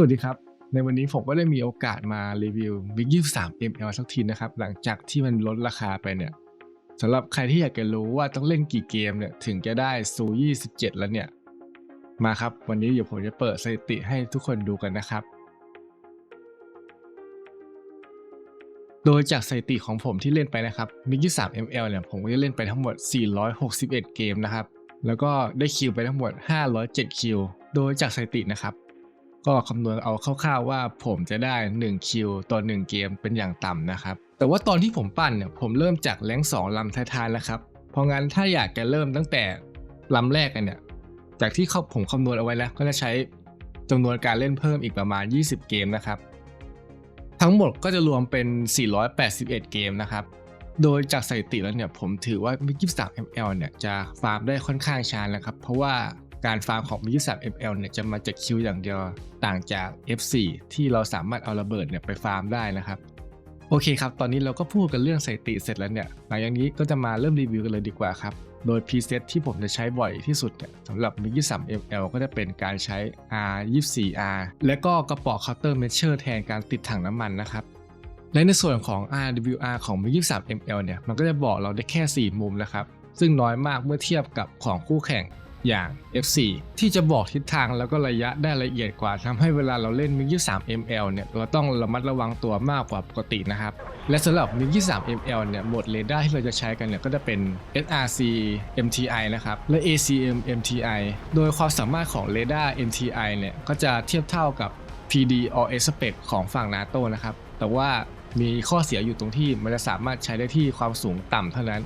สวัสดีครับ ในวันนี้ผมก็ได้มีโอกาสมารีวิว Big 23 ML สักทีนะครับ หลังจากที่มันลดราคาไปเนี่ยสำหรับใครที่อยากจะรู้ว่าต้องเล่นกี่เกมเนี่ยถึงจะได้ซู27 แล้วเนี่ย มาครับ วันนี้เดี๋ยวผมจะเปิดสถิติให้ทุกคนดูกันนะครับ โดยจากสถิติของผมที่เล่นไปนะครับ Big 23 ML เนี่ยผมก็จะเล่นไปทั้งหมด 461 เกมนะครับ แล้วก็ได้คิวไปทั้งหมด 507 คิว โดยจากสถิตินะครับ ก็คำนวณเอาคร่าวๆว่าผมจะได้1คิวต่อ1เกมเป็นอย่างต่ำนะครับ แต่ว่าตอนที่ผมปั้นเนี่ยผมเริ่มจากแรงสองลำท้ายๆแล้วครับ เพราะงั้นถ้าอยากจะเริ่มตั้งแต่ลำแรกกันเนี่ย จากที่เขาผมคำนวณเอาไว้แล้วก็จะใช้จำนวนการเล่นเพิ่มอีกประมาณ 20 เกมนะครับ ทั้งหมดก็จะรวมเป็น 481 เกมนะครับ โดยจากสถิติแล้วเนี่ยผมถือว่า 23 ML เนี่ยจะฟาร์มได้ค่อนข้างช้านะครับ เพราะว่า การฟาร์มของ m i 23 ML เนี่ยจะมาจากคิวอย่างเดียวต่างจาก F4 ที่เราสามารถเอาระเบิดเนี่ยไปฟาร์มได้นะครับโอเคครับ ตอนนี้เราก็พูดกันเรื่องสถิติเสร็จแล้วเนี่ย หลังจากนี้ก็จะมาเริ่มรีวิวกันเลยดีกว่าครับ โดย preset ที่ผมจะใช้บ่อยที่สุดเนี่ยสำหรับ m i 23 ML ก็จะเป็นการใช้ R24R และก็กระป๋อง counter measure แทนการติดถังน้ำมันนะครับ และในส่วนของ RWR ของ m i 23 ML เนี่ย มันก็จะบอกเราได้แค่ 4 มุมนะครับ ซึ่งน้อยมากเมื่อเทียบกับของคู่แข่ง อย่าง F4 ที่จะบอกทิศทางแล้วก็ระยะได้ละเอียดกว่าทำให้เวลาเราเล่น MiG 23 ML เนี่ยเราต้องระมัดระวังตัวมากกว่าปกตินะครับ และสำหรับ MiG 23 ML เนี่ยโหมดเรดาร์ที่เราจะใช้กันเนี่ยก็จะเป็น SRC MTI นะครับและ ACM MTI โดยความสามารถของเรดาร์ MTI เนี่ยก็จะเทียบเท่ากับ PD or Expect ของฝั่ง NATO นะครับแต่ว่ามีข้อเสียอยู่ตรงที่มันจะสามารถใช้ได้ที่ความสูงต่ำเท่านั้น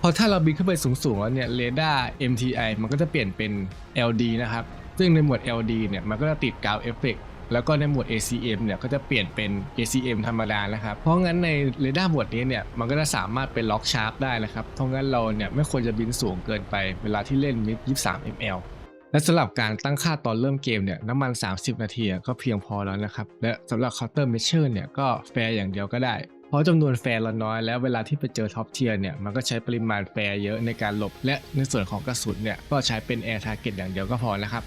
พอถ้าเราบินขึ้นไปสูงๆแล้วเนี่ยเรดาร์ MTI มันก็จะเปลี่ยนเป็น LD นะครับ ซึ่งในหมวด LD เนี่ยมันก็จะติดกาวเอฟเฟกแล้วก็ในหมวด ACM เนี่ยก็จะเปลี่ยนเป็น ACM ธรรมดานะครับ เพราะงั้นในเรดาร์หมวดนี้เนี่ยมันก็จะสามารถเป็นล็อกชาร์ปได้นะครับ เพราะงั้นเราเนี่ยไม่ควรจะบินสูงเกินไปเวลาที่เล่นมิด23 ml และสำหรับการตั้งค่าตอนเริ่มเกมเนี่ยน้ำมัน 30 นาทีก็เพียงพอแล้วนะครับ และสำหรับ counter measure เนี่ยก็แฟร์อย่างเดียวก็ได้ เพราะจำนวนแฟร์เราน้อย แล้วเวลาที่ไปเจอท็อปเทียร์เนี่ยมันก็ใช้ปริมาณแฟร์เยอะในการหลบ และในส่วนของกระสุนเนี่ยก็ใช้เป็นแอร์ทาร์เก็ตอย่างเดียวก็พอนะครับ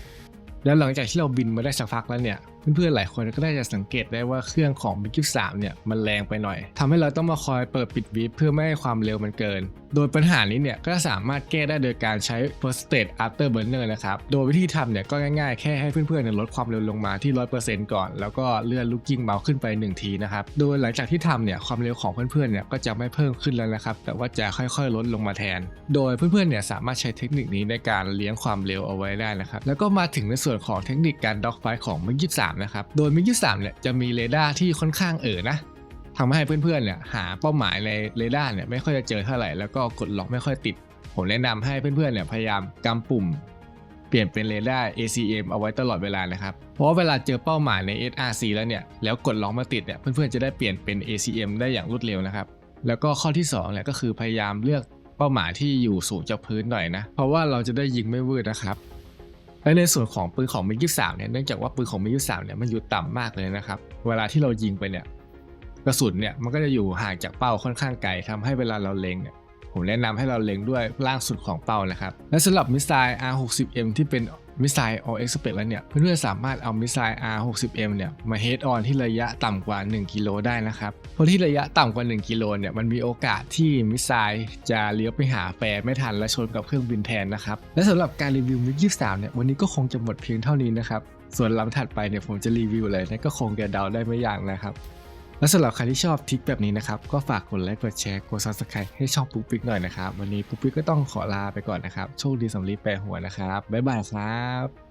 แล้วหลังจากที่เราบินมาได้สักพักแล้วเนี่ย เพื่อนๆหลายคนก็ได้จะสังเกตได้ว่าเครื่องของ b i g 3เนี่ยมันแรงไปหน่อยทำให้เราต้องมาคอยเปิดปิดวีเพื่อไม่ให้ความเร็วมันเกิน โดยปัญหานี้เนี่ยก็สามารถแก้ได้โดยการใช้ first state after burner นะครับ โดยวิธีทำเนี่ยก็ง่ายๆ แค่ให้เพื่อนๆลดความเร็วลงมาที่ 100%ก่อน แล้วก็เลื่อนลูกกิ้งเมาส์ขึ้นไป 1 ทีนะครับ โดยหลังจากที่ทำเนี่ยความเร็วของเพื่อนๆเนี่ยก็จะไม่เพิ่มขึ้นแล้วนะครับ แต่ว่าจะค่อยๆ ลดลงมาแทน โดยเพื่อนๆเนี่ยสามารถใช้เทคนิคนี้ในการเลี้ยงความเร็วเอาไว้ได้นะครับ แล้วก็มาถึงในส่วนของเทคนิคการด็อกไฟของมิก3นะครับ โดยมิก23เนี่ยจะมีเรดาร์ที่ค่อนข้างเอ๋อนะทำให้เพื่อนๆเนี่ยหาเป้าหมายในเรดาร์เนี่ยไม่ค่อยจะเจอเท่าไหร่แล้วก็กดล็อกไม่ค่อยติด ผมแนะนำให้เพื่อนๆเนี่ยพยายามกำปุ่ม เปลี่ยนเป็นเรดาร์ ACM เอาไว้ตลอดเวลานะครับ เพราะว่าเวลาเจอเป้าหมายใน SRC แล้วเนี่ยแล้วกดล็อกมาติดเนี่ยเพื่อนๆจะได้เปลี่ยนเป็น ACM ได้อย่างรวดเร็วนะครับแล้วก็ข้อที่2เนี่ยก็คือพยายามเลือกเป้าหมายที่อยู่สูงจากพื้นหน่อยนะ เพราะว่าเราจะได้ยิงไม่วืดนะครับ และในส่วนของปืนของมิก23เนี่ยเนื่องจากว่าปืนของมิก23เนี่ยมันอยู่ต่ำมากเลยนะครับ เวลาที่เรายิงไปเนี่ยกระสุนเนี่ยมันก็จะอยู่ห่างจากเป้าค่อนข้างไกลทำให้เวลาเราเล็งเนี่ยผมแนะนำให้เราเล็งด้วยล่างสุดของเป้านะครับ และสำหรับมิสไซล์ R60M ที่เป็น มิสไซล์ All Expect แล้วเนี่ย เพื่อนๆสามารถเอามิสไซล์ R60M เนี่ย มา head on ที่ระยะต่ำกว่า 1 กิโลได้นะครับ เพราะที่ระยะต่ำกว่า 1 กิโลเนี่ย มันมีโอกาสที่มิสไซล์จะเลี้ยวไปหาแฟร์ไม่ทันและชนกับเครื่องบินแทนนะครับ และสำหรับการรีวิวมิก23เนี่ย วันนี้ก็คงจะหมดเพียงเท่านี้นะครับ ส่วนลำถัดไปเนี่ยผมจะรีวิวอะไรนั่นก็คงจะเดาได้ไม่ยากนะครับ และสำหรับใครที่ชอบทริคแบบนี้นะครับ ก็ฝากกดไลค์กดแชร์กดซับสไครต์ให้ช่องปุ๊กปิ๊กหน่อยนะครับ วันนี้ปุ๊กปิ๊กก็ต้องขอลาไปก่อนนะครับ โชคดีสำลีแปรหัวนะครับ บ๊ายบายครับ